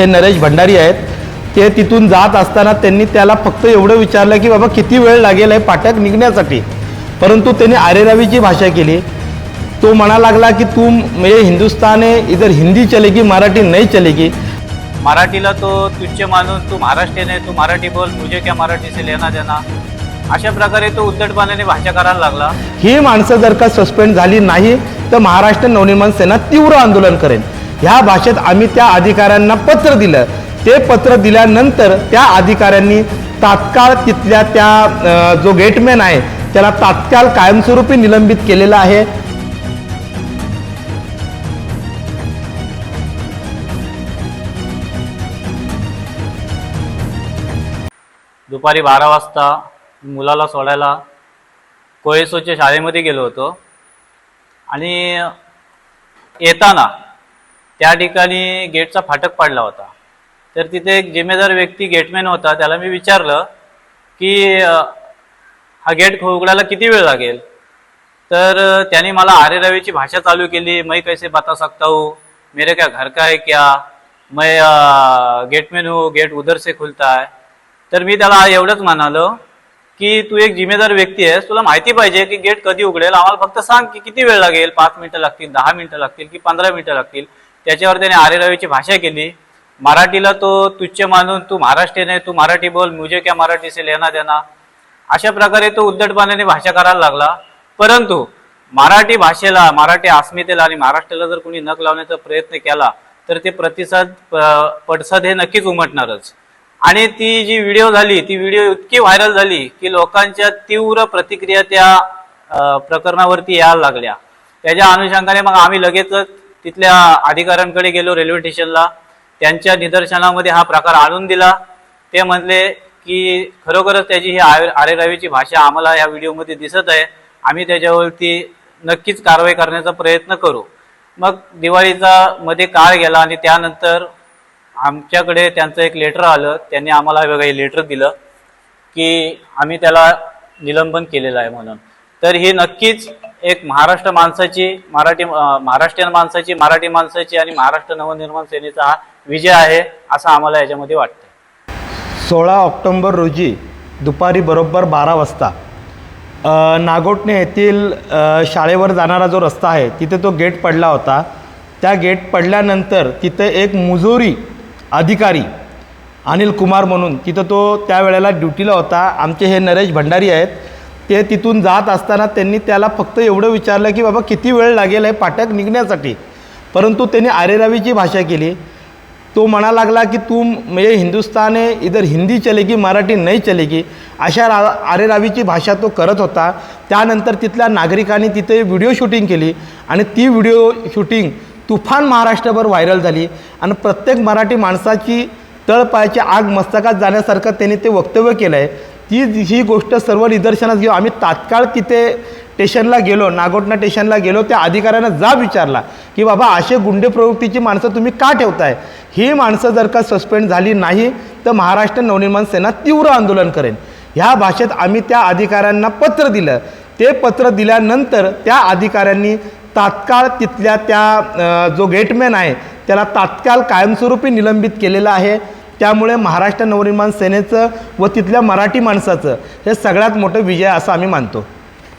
हे नरेश भंडारी आहेत ते तिथून जात असताना त्यांनी त्याला फक्त एवढं विचारलं की बाबा किती वेळ लागेल आहे पाठक निघण्यासाठी? परंतु त्यांनी आरेरावीची भाषा केली. तो म्हणा लागला की तू मेरे हिंदुस्तान है इधर हिंदी चलेगी मराठी नहीं चलेगी. मराठीला तो तुच्छ मानून तू महाराष्ट्रीयन आहे तू मराठी बोल मुझे क्या मराठी से लेना देना? अशा प्रकारे तो उद्धटपणाने भाषा करायला लागला. ही माणसं जर का सस्पेंड झाली नाही तर महाराष्ट्र नवनिर्माण सेना तीव्र आंदोलन करेन ह्या भाषेत आम्ही त्या अधिकाऱ्यांना पत्र दिलं. ते पत्र दिल्यानंतर त्या अधिकाऱ्यांनी तात्काळ तिथल्या त्या जो गेटमॅन आहे त्याला तात्काळ कायमस्वरूपी निलंबित केलेला आहे. दुपारी बारा वाजता मुलाला सोडायला कोळेसोच्या शाळेमध्ये गेलो होतो. आणि येताना त्या ठिकाणी गेटचा फाटक पडला होता. तर तिथे एक जिम्मेदार व्यक्ती गेटमॅन होता त्याला मी विचारलं की हा गेट उघडायला किती वेळ लागेल? तर त्याने मला आरे रवीची भाषा चालू केली मैं कैसे बता सकता हूँ? मेरे क्या घर का है क्या? मैं गेटमॅन हूँ गेट उधर से खुलता है। तर मी त्याला एवढंच म्हणालो की तू एक जिम्मेदार व्यक्ती आहेस तुला माहिती पाहिजे की गेट कधी उघडेल? आम्हाला फक्त सांग की किती वेळ लागेल? पाच मिनिटं लागतील दहा मिनिटं लागतील की पंधरा मिनिटं लागतील? त्याच्यावर त्याने आरे रवीची भाषा केली. मराठीला तो तुच्छ मानून तू महाराष्ट्रीयन आहे तू मराठी बोल मुझे क्या मराठी से लेना देना. अशा प्रकारे तो उद्धटपणाने भाषा करायला लागला. परंतु मराठी भाषेला मराठी अस्मितेला आणि महाराष्ट्राला जर कोणी नक लावण्याचा प्रयत्न केला तर ते प्रतिसाद प- पडसाद हे नक्कीच उमटणारच. आणि ती जी व्हिडिओ झाली ती व्हिडिओ इतकी व्हायरल झाली की लोकांच्या तीव्र प्रतिक्रिया त्या प्रकरणावरती यायला लागल्या. त्याच्या अनुषंगाने मग आम्ही लगेचच तिथल्या अधिकाऱ्यांकडे गेलो रेल्वे स्टेशनला. त्यांच्या निदर्शनामध्ये हा प्रकार आणून दिला. ते म्हटले की खरोखरच त्याची ही आरे आरेरावीची भाषा आम्हाला या व्हिडिओमध्ये दिसत आहे. आम्ही त्याच्यावरती नक्कीच कारवाई करण्याचा प्रयत्न करू. मग दिवाळीचा मध्ये काळ गेला आणि त्यानंतर आमच्याकडे त्यांचं एक लेटर आलं. त्यांनी आम्हाला हे लेटर दिलं की आम्ही त्याला निलंबन केलेलं आहे म्हणून. तर ही नक्कीच एक महाराष्ट्र माणसाची मराठी महाराष्ट्रीयन माणसाची मराठी माणसाची आणि महाराष्ट्र नवनिर्माण सेनेचा हा विजय आहे असं आम्हाला याच्यामध्ये वाटतं सोळा ऑक्टोंबर रोजी दुपारी बरोबर बारा वाजता नागोटणे येथील शाळेवर जाणारा जो रस्ता आहे तिथे तो गेट पडला होता. त्या गेट पडल्यानंतर तिथे एक मुजोरी अधिकारी अनिल कुमार म्हणून तिथं तो त्यावेळेला ड्युटीला होता. आमचे हे नरेश भंडारी आहेत. ते तिथून जात असताना त्यांनी त्याला फक्त एवढं विचारलं की बाबा किती वेळ लागेल आहे पाठक निघण्यासाठी? परंतु त्यांनी आरेरावीची भाषा केली. तो म्हणा लागला की तू म्हणजे हिंदुस्तान इधर हिंदी चलेगी मराठी नाही चलेगी अशा रा आरेरावीची भाषा तो करत होता. त्यानंतर तिथल्या नागरिकांनी तिथे व्हिडिओ शूटिंग केली आणि ती व्हिडिओ शूटिंग तुफान महाराष्ट्रभर व्हायरल झाली आणि प्रत्येक मराठी माणसाची तळपायाची आग मस्तकात जाण्यासारखं त्यांनी ते वक्तव्य केलं आहे ती ही गोष्ट सर्व निदर्शनास घेऊ आम्ही तात्काळ तिथे स्टेशनला गेलो नागोटना स्टेशनला गेलो त्या अधिकाऱ्यांना जाब विचारला की बाबा असे गुंडे प्रवृत्तीची माणसं तुम्ही का ठेवताय? ही माणसं जर का सस्पेंड झाली नाही तर महाराष्ट्र नवनिर्माण सेना तीव्र आंदोलन करेन. ह्या भाषेत आम्ही त्या अधिकाऱ्यांना पत्र दिलं. ते पत्र दिल्यानंतर त्या अधिकाऱ्यांनी तात्काळ तिथल्या त्या जो गेटमॅन आहे त्याला तात्काळ कायमस्वरूपी निलंबित केलेलं आहे. त्यामुळे महाराष्ट्र नवनिर्माण सेनेचं व तिथल्या मराठी माणसाचं हे सगळ्यात मोठं विजय असं आम्ही मानतो.